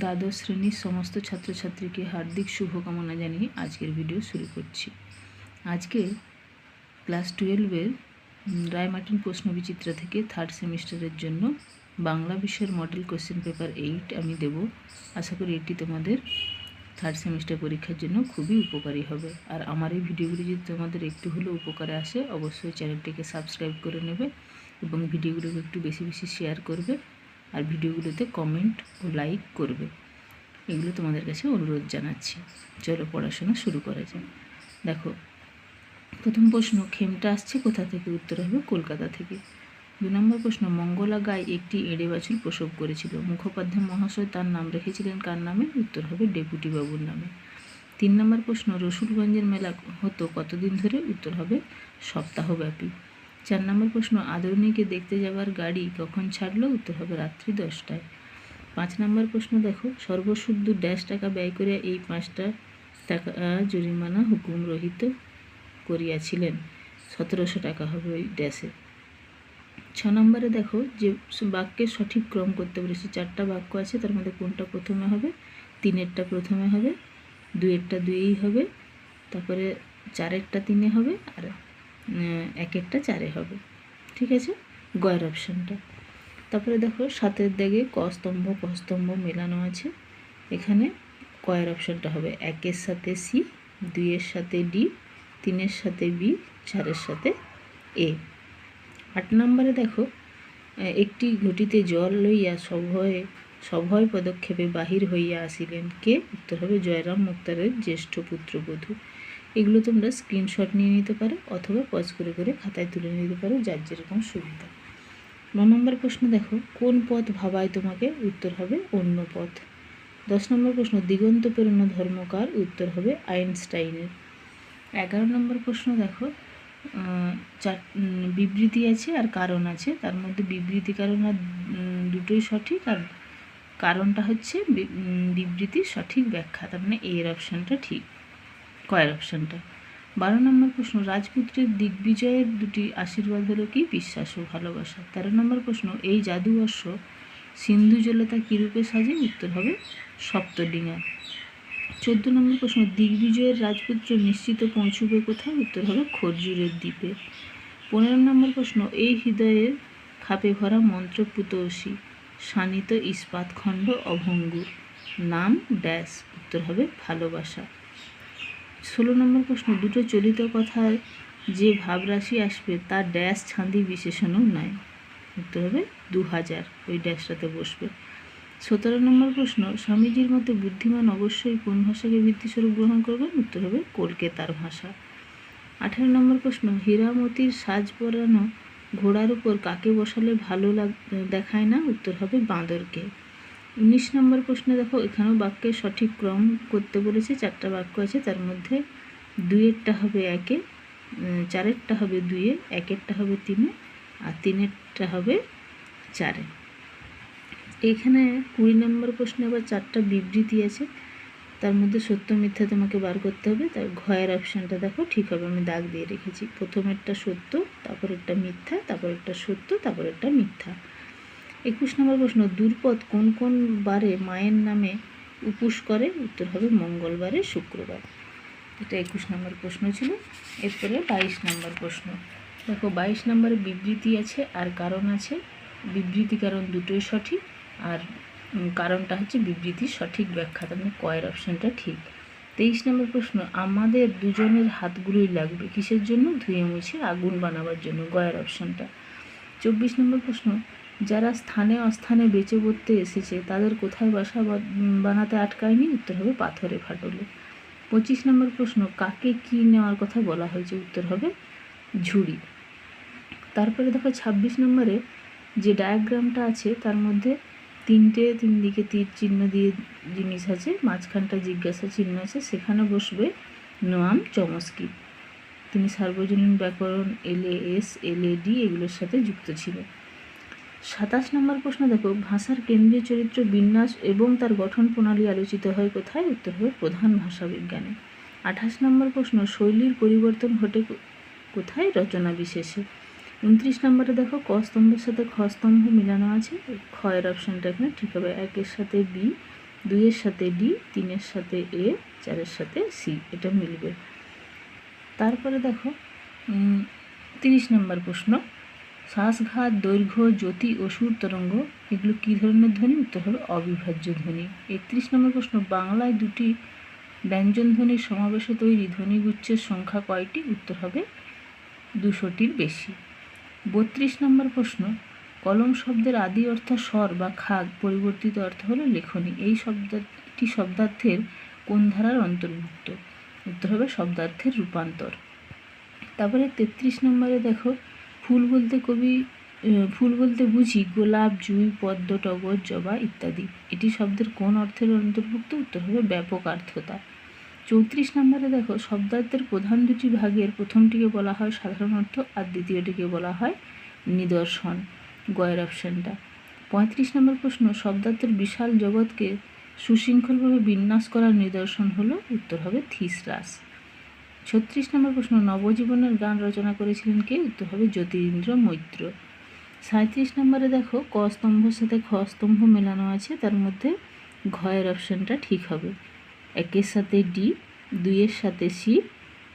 দ্বাদশ শ্রেণির সমস্ত ছাত্রছাত্রীকে হার্দিক শুভকামনা জানিয়ে আজকের ভিডিও শুরু করছি। আজকে ক্লাস টুয়েলভের রায়মার্টিন প্রশ্ন বিচিত্রা থেকে থার্ড সেমিস্টারের জন্য বাংলা বিষয়ের মডেল কোশ্চেন পেপার এইট আমি দেব। আশা করি এটি তোমাদের থার্ড সেমিস্টার পরীক্ষার জন্য খুবই উপকারী হবে। আর আমার এই ভিডিওগুলি যদি তোমাদের একটু হলেও উপকারে আসে, অবশ্যই চ্যানেলটিকে সাবস্ক্রাইব করে নেবে এবং ভিডিওগুলোকে একটু বেশি বেশি শেয়ার করবে। আর ভিডিওগুলোতে কমেন্ট ও লাইক করবে। এগুলো তোমাদের কাছে অনুরোধ জানাচ্ছি। চলো পড়াশোনা শুরু করা যাক। দেখো, প্রথম প্রশ্ন, খেমটা আসছে কোথা থেকে? উত্তর হবে কলকাতা থেকে। দু নম্বর প্রশ্ন, মঙ্গলা গায়ে একটি এড়ে বাছুর প্রসব করেছিল। মুখোপাধ্যায় মহাশয় তার নাম রেখেছিলেন কার নামে? উত্তর হবে ডেপুটি বাবুর নামে। তিন নম্বর প্রশ্ন, রসুলগঞ্জের মেলা হতো কতদিন ধরে? উত্তর হবে সপ্তাহব্যাপী। চার নম্বর প্রশ্ন আদরণীকে দেখতে যাওয়ার গাড়ি কখন ছাড়লো? উত্তর হবে রাত্রি দশটায়। পাঁচ নম্বর প্রশ্ন দেখো, সর্বশুদ্ধ ড্যাশ টাকা ব্যয় করে এই পাঁচটা টাকা জরিমানা হুকুম রহিত করিয়াছিলেন। সতেরোশো টাকা হবে ওই ড্যাশে। ছ নম্বরে দেখো, যে বাক্যের সঠিক ক্রম করতে বলেছে, চারটা বাক্য আছে, তার মধ্যে কোনটা প্রথমে হবে? তিনেরটা প্রথমে হবে, দুয়েরটা দুইয়েই হবে, তারপরে চারেরটা তিনে হবে, আর এক একটা চারে হবে। ঠিক আছে? গয়ের অপশানটা। তারপরে দেখো, সাতের দাগে ক স্তম্ভ ক স্তম্ভ মেলানো আছে। এখানে কয়ের অপশানটা হবে। একের সাথে সি দুইয়ের সাথে ডি তিনের সাথে বি চারের সাথে এ আট নম্বরে দেখো একটি ঘটিতে জল লইয়া সভয়ে, সভয় পদক্ষেপে বাহির হইয়া আসিলেন কে? উত্তর হবে জয়রাম মুক্তারের জ্যেষ্ঠ পুত্রবধূ। এগুলো তোমরা স্ক্রিনশট নিয়ে নিতে পারো অথবা পজ করে করে খাতায় তুলে নিতে পারো, যার যেরকম সুবিধা। ন নম্বর প্রশ্ন দেখো, কোন পথ ভাবায় তোমাকে উত্তর হবে অন্য পথ? দশ নম্বর প্রশ্ন দিগন্ত প্রেরণ ধর্মকার উত্তর হবে আইনস্টাইনের। এগারো নম্বর প্রশ্ন দেখো চার বিবৃতি আছে আর কারণ আছে। তার মধ্যে বিবৃতি, কারণ আর দুটোই সঠিক আর কারণটা হচ্ছে বিবৃতির সঠিক ব্যাখ্যা। তার মানে এর অপশানটা ঠিক। কয়ের অপশানটা। বারো নম্বর প্রশ্ন, রাজপুত্রের দিগ্বিজয়ের দুটি আশীর্বাদ হলো কি? বিশ্বাস ও ভালোবাসা। তেরো নম্বর প্রশ্ন, এই জাদুবর্ষ সিন্ধু জলতা কীরূপে সাজে? উত্তর হবে সপ্তডিঙা চোদ্দ নম্বর প্রশ্ন, দিগ্বিজয়ের রাজপুত্র নিশ্চিত পৌঁছবে কোথায়? উত্তর হবে খরজুরের দ্বীপে। পনেরো নম্বর প্রশ্ন, এই হৃদয়ের খাপে ভরা মন্ত্রপুতসী শানিত ইস্পাতখণ্ড অভঙ্গুর। নাম ড্যাশ, উত্তর হবে ভালোবাসা। ষোলো নম্বর প্রশ্ন, দুটো চলিত কথায় যে ভাবরাশি আসবে, তার ড্যাশ ছাঁদি বিশেষণও নয় উত্তর হবে দু হাজার ওই ড্যাশটাতে বসবে। সতেরো নম্বর প্রশ্ন, স্বামীজির মতে বুদ্ধিমান অবশ্যই কোন ভাষাকে বৃত্তিস্বরূপ গ্রহণ করবেন? উত্তর হবে, কলকাতার ভাষা। আঠেরো নম্বর প্রশ্ন, হীরামতির সাজ পরানো ঘোড়ার উপর কাকে বসালে ভালো লাগ, দেখায় না? উত্তর হবে, বাঁদরকে। উনিশ নম্বর প্রশ্নে দেখো, এখানেও বাক্যের সঠিক ক্রম করতে বলেছে, চারটা বাক্য আছে, তার মধ্যে দুইয়েরটা হবে একে চারেরটা হবে দুইয়ে, একেরটা হবে তিনে, আর তিনেরটা হবে চারে। এখানে কুড়ি নম্বর প্রশ্নে আবার চারটা বিবৃতি আছে, তার মধ্যে সত্য মিথ্যা তোমাকে বার করতে হবে, তার ঘয়ের অপশানটা দেখো, ঠিক হবে, আমি দাগ দিয়ে রেখেছি। প্রথমেরটা সত্য তারপর একটা মিথ্যা তারপর একটা সত্য তারপর একটা মিথ্যা। একুশ নম্বর প্রশ্ন, দুর্পদ কোন কোন বারে মায়ের নামে উপোস করে? উত্তর হবে মঙ্গলবারে শুক্রবার। এটা একুশ নম্বর প্রশ্ন ছিল। এরপরে বাইশ নম্বর প্রশ্ন। দেখো, বাইশ নম্বরে বিবৃতি আছে আর কারণ আছে। বিবৃতি কারণ দুটোই সঠিক আর কারণটা হচ্ছে বিবৃতির সঠিক ব্যাখ্যা। তার মানে কয়ের অপশানটা ঠিক। তেইশ নম্বর প্রশ্ন, আমাদের দুজনের হাতগুলোই লাগবে কিসের জন্য? ধুয়ে মুছে আগুন বানাবার জন্য। গয়ের অপশানটা। চব্বিশ নম্বর প্রশ্ন যারা স্থানে অস্থানে বেঁচে পড়তে এসেছে, তাদের কোথায় বাসা বানাতে আটকায়নি? উত্তর হবে পাথরে ফাটলে। পঁচিশ নম্বর প্রশ্ন, কাকে কি নেওয়ার কথা বলা হয়েছে? উত্তর হবে ঝুড়ি। তারপরে দেখো ছাব্বিশ নম্বরে যে ডায়াগ্রামটা আছে, তার মধ্যে তিনটে, তিন দিকে তীর চিহ্ন দিয়ে জিনিস আছে, মাঝখানটা জিজ্ঞাসা চিহ্ন আছে, সেখানে বসবে নোয়াম চমস্কি। তিনি সার্বজনীন ব্যাকরণ, এল এস, এল এগুলোর সাথে যুক্ত ছিলেন। সাতাশ নম্বর প্রশ্ন দেখো, ভাষার কেন্দ্রীয় চরিত্র বিন্যাস এবং তার গঠন প্রণালী আলোচিত হয় কোথায়? উত্তর হবে প্রধান ভাষা বিজ্ঞানে আঠাশ নম্বর প্রশ্ন, শৈলীর পরিবর্তন ঘটে কোথায়? রচনা বিশেষে। উনত্রিশ নম্বরে দেখো, ক স্তম্ভের সাথে খ স্তম্ভ মিলানো আছে। ক্ষয়ের অপশানটা এখানে ঠিক হবে। একের সাথে বি, দুইয়ের সাথে ডি, তিনের সাথে এ, চারের সাথে সি এটা মিলবে। তারপরে দেখো তিরিশ নম্বর প্রশ্ন শ্বাসঘাত, দৈর্ঘ্য, জ্যোতি ও সুর তরঙ্গ, এগুলো কী ধরনের ধ্বনি? উত্তর হবে অবিভাজ্য ধ্বনি। একত্রিশ নম্বর প্রশ্ন, বাংলায় দুটি ব্যঞ্জন ধ্বনির সমাবেশে তৈরি ধ্বনিগুচ্ছের সংখ্যা কয়টি? উত্তর হবে দুশোটির বেশি। বত্রিশ নম্বর প্রশ্ন, কলম শব্দের আদি অর্থ স্বর বা খাগ পরিবর্তিত অর্থ হলো লেখনী। এই শব্দটি শব্দার্থের কোন ধারার অন্তর্ভুক্ত? উত্তর হবে শব্দার্থের রূপান্তর। তারপরে তেত্রিশ নম্বরে দেখো ফুল বলতে কবি ফুল বলতে বুঝি গোলাপ, জুঁই, পদ্ম, টগর, জবা ইত্যাদি। এটি শব্দের কোন অর্থের অন্তর্ভুক্ত? উত্তর হবে ব্যাপক অর্থতা চৌত্রিশ নম্বরে দেখো, শব্দার্থের প্রধান দুটি ভাগের প্রথমটিকে বলা হয় সাধারণ অর্থ আর দ্বিতীয়টিকে বলা হয় নিদর্শন, গয়ের অপশানটা। পঁয়ত্রিশ নম্বর প্রশ্ন, শব্দার্থের বিশাল জগৎকে সুশৃঙ্খলভাবে বিন্যাস করার নিদর্শন হলো, উত্তর হবে থিসরাস। ছত্রিশ নম্বর প্রশ্ন, নবজীবনের গান রচনা করেছিলেন কে? উত্তর হবে জ্যোতিরিন্দ্র মৈত্র। সাঁত্রিশ নম্বরে দেখো, ক স্তম্ভের সাথে খ স্তম্ভ মেলানো আছে, তার মধ্যে ঘয়ের অপশানটা ঠিক হবে। একের সাথে ডি, দুইয়ের সাথে সি,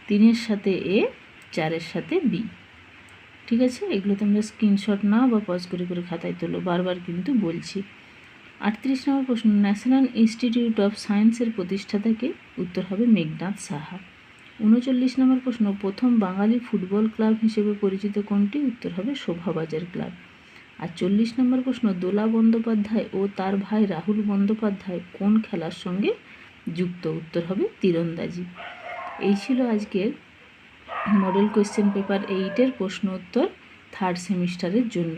তিনের সাথে এ, চারের সাথে বি। ঠিক আছে? এগুলো তোমরা স্ক্রিনশট নাও বা পজ করে করে খাতায় তোলো, বারবার কিন্তু বলছি। আটত্রিশ নম্বর প্রশ্ন, ন্যাশনাল ইনস্টিটিউট অফ সায়েন্সের প্রতিষ্ঠাতাকে উত্তর হবে মেঘনাথ সাহা। উনচল্লিশ নম্বর প্রশ্ন, প্রথম বাঙালি ফুটবল ক্লাব হিসেবে পরিচিত কোনটি? উত্তর হবে শোভাবাজার ক্লাব। আর চল্লিশ নম্বর প্রশ্ন, দোলা বন্দ্যোপাধ্যায় ও তার ভাই রাহুল বন্দ্যোপাধ্যায় কোন খেলার সঙ্গে যুক্ত? উত্তর হবে তীরন্দাজি। এই ছিল আজকের মডেল কোয়েশ্চেন পেপার এইটের প্রশ্ন উত্তর থার্ড সেমিস্টারের জন্য।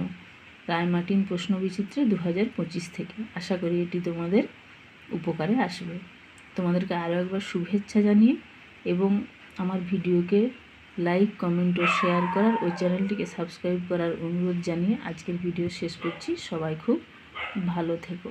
রায়মার্টিন প্রশ্ন বিচিত্রে দু হাজার পঁচিশ থেকে। আশা করি এটি তোমাদের উপকারে আসবে। তোমাদেরকে আরও একবার শুভেচ্ছা জানিয়ে এবং আমার ভিডিওকে লাইক, কমেন্ট ও শেয়ার করার ও চ্যানেলটিকে সাবস্ক্রাইব করার অনুরোধ জানিয়ে আজকের ভিডিও শেষ করছি। সবাই খুব ভালো থেকো।